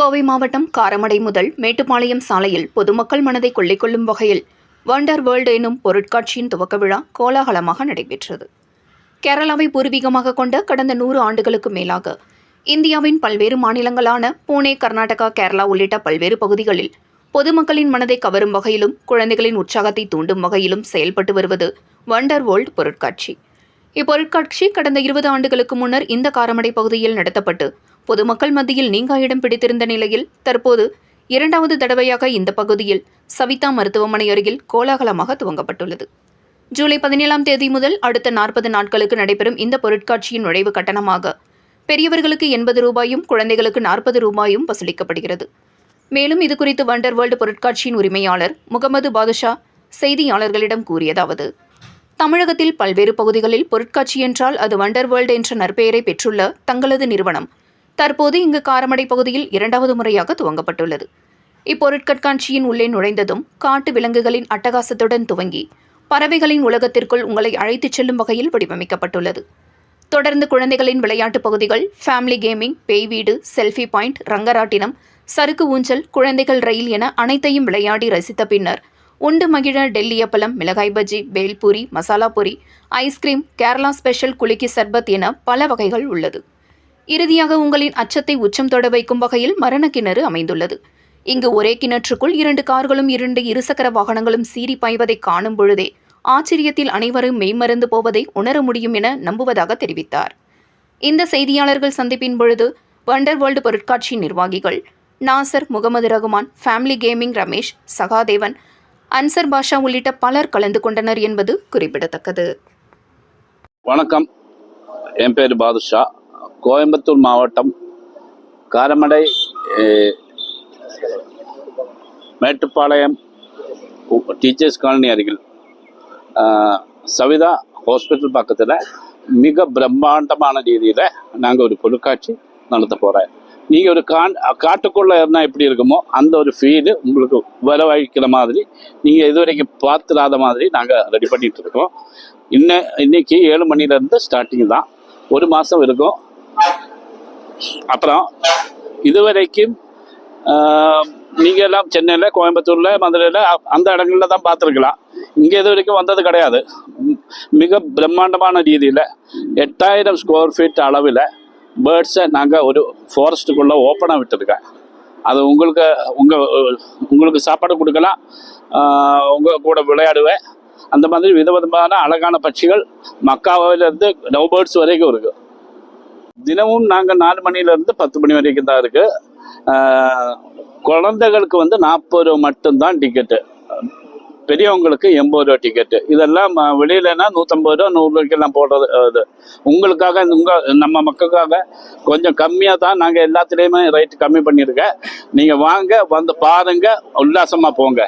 கோவை மாவட்டம் காரமடை முதல் மேட்டுப்பாளையம் சாலையில் பொதுமக்கள் மனதை கொள்ளிக்கொள்ளும் வகையில் வண்டர் வேர்ல்டு எனும் பொருட்காட்சியின் துவக்க விழா கோலாகலமாக நடைபெற்றது. கேரளாவை பூர்வீகமாக கொண்ட கடந்த நூறு ஆண்டுகளுக்கு மேலாக இந்தியாவின் பல்வேறு மாநிலங்களான பூனே கர்நாடகா கேரளா உள்ளிட்ட பல்வேறு பகுதிகளில் பொதுமக்களின் மனதை கவரும் வகையிலும் குழந்தைகளின் உற்சாகத்தை தூண்டும் வகையிலும் செயல்பட்டு வருவது வண்டர் வேர்ல்டு பொருட்காட்சி. இப்பொருட்காட்சி கடந்த இருபது ஆண்டுகளுக்கு முன்னர் இந்த காரமடை பகுதியில் நடத்தப்பட்டு பொதுமக்கள் மத்தியில் நீங்கா இடம் பிடித்திருந்த நிலையில் தற்போது இரண்டாவது தடவையாக இந்த பகுதியில் சவிதா மருத்துவமனை அருகில் கோலாகலமாக துவங்கப்பட்டுள்ளது. ஜூலை பதினேழாம் தேதி முதல் அடுத்த நாற்பது நாட்களுக்கு நடைபெறும் இந்த பொருட்காட்சியின் நுழைவு கட்டணமாக பெரியவர்களுக்கு எண்பது ரூபாயும் குழந்தைகளுக்கு நாற்பது ரூபாயும் வசூலிக்கப்படுகிறது. மேலும் இதுகுறித்து வண்டர் வேர்ல்டு பொருட்காட்சியின் உரிமையாளர் முகமது பாதுஷா செய்தியாளர்களிடம் கூறியதாவது தமிழகத்தில் பல்வேறு பகுதிகளில் பொருட்காட்சி என்றால் அது வண்டர் வேர்ல்டு என்ற நற்பெயரை பெற்றுள்ள தங்களது நிறுவனம் தற்போது இங்கு காரமடை பகுதியில் இரண்டாவது முறையாக துவங்கப்பட்டுள்ளது. இப்பொருட்கட்காட்சியின் உள்ளே நுழைந்ததும் காட்டு விலங்குகளின் அட்டகாசத்துடன் துவங்கி பறவைகளின் உலகத்திற்குள் உங்களை அழைத்துச் செல்லும் வகையில் வடிவமைக்கப்பட்டுள்ளது. தொடர்ந்து குழந்தைகளின் விளையாட்டுப் பகுதிகள் ஃபேமிலி கேமிங் பேய் வீடு செல்ஃபி பாயிண்ட் ரங்கராட்டினம் சறுக்கு ஊஞ்சல் குழந்தைகள் ரயில் என அனைத்தையும் விளையாடி ரசித்த பின்னர் உண்டு மகிழ டெல்லி அப்பளம் மிளகாய் பஜ்ஜி பேல்பூரி மசாலா பொரி ஐஸ்கிரீம் கேரளா ஸ்பெஷல் குலுக்கி சர்பத் என பல வகைகள் உள்ளது. இறுதியாக உங்களின் அச்சத்தை உச்சம் தொட வைக்கும் வகையில் மரண கிணறு அமைந்துள்ளது. இங்கு ஒரே கிணற்றுக்குள் இரண்டு கார்களும் இரண்டு இருசக்கர வாகனங்களும் சீறி பாய்வதை காணும் பொழுதே ஆச்சரியத்தில் அனைவரும் மெய்மறந்து போவதை உணர முடியும் என நம்புவதாக தெரிவித்தார். இந்த செய்தியாளர்கள் சந்திப்பின் பொழுது வண்டர் வேர்ல்டு பொருட்காட்சி நிர்வாகிகள் நாசர் முகமது ரகுமான் ஃபேமிலி கேமிங் ரமேஷ் சகாதேவன் அன்சர் பாஷா உள்ளிட்ட பலர் கலந்து கொண்டனர் என்பது குறிப்பிடத்தக்கது. வணக்கம். என் பேர் பாதுஷா. கோயம்புத்தூர் மாவட்டம் காரமடை மேட்டுப்பாளையம் டீச்சர்ஸ் காலனி அருகில். சவிதா ஹாஸ்பிட்டல் பக்கத்தில் மிக பிரம்மாண்டமான ரீதியில் நாங்கள் ஒரு பொருட்காட்சி நடத்த போகிறோம் நீங்கள் ஒரு கான் காட்டுக்குள்ளே இருந்தால் எப்படி இருக்குமோ அந்த ஒரு ஃபீலு உங்களுக்கு வரவழைக்கிற மாதிரி நீங்கள் இதுவரைக்கும் பார்த்துடாத மாதிரி நாங்கள் ரெடி பண்ணிகிட்டு இருக்கோம். இன்ன இன்னைக்கு ஏழு மணிலேருந்து ஸ்டார்டிங் தான். ஒரு மாதம் இருக்கும். அப்புறம் இதுவரைக்கும் நீங்கள் எல்லாம் சென்னையில் கோயம்புத்தூரில் மதுரையில் அந்த இடங்களில் தான் பார்த்துருக்கலாம். இங்கே இது வரைக்கும் வந்தது கிடையாது. மிக பிரம்மாண்டமான ரீதியில் எட்டாயிரம் ஸ்கொயர் ஃபீட் அளவில் பேர்ட்ஸை நாங்கள் ஒரு ஃபாரஸ்ட்டுக்குள்ளே ஓப்பனாக விட்டுருக்கேன் அது உங்களுக்கு உங்கள் உங்களுக்கு சாப்பாடு கொடுக்கலாம். உங்கள் கூட விளையாடுவேன். அந்த மாதிரி விதவிதமான அழகான பட்சிகள் மக்காவிலேருந்து நவ் பேர்ட்ஸ் வரைக்கும் இருக்குது தினமும் நாங்கள் நாலு மணிலேருந்து பத்து மணி வரைக்கும் தான் இருக்கு. குழந்தைகளுக்கு வந்து நாற்பது ரூபா மட்டும்தான் டிக்கெட்டு பெரியவங்களுக்கு எண்பது ரூபா டிக்கெட்டு இதெல்லாம் ம- வெளியிலனா நூற்றம்பது ரூபா நூறு ரூபாய்க்கெல்லாம் போடுறது அஹ், இது. உங்களுக்காக உங்கள் நம்ம மக்களுக்காக கொஞ்சம் கம்மியாக தான் நாங்கள் எல்லாத்துலேயுமே ரேட் கம்மி பண்ணியிருக்கேன். நீங்கள் வாங்க வந்து பாருங்க உல்லாசமாக போங்க.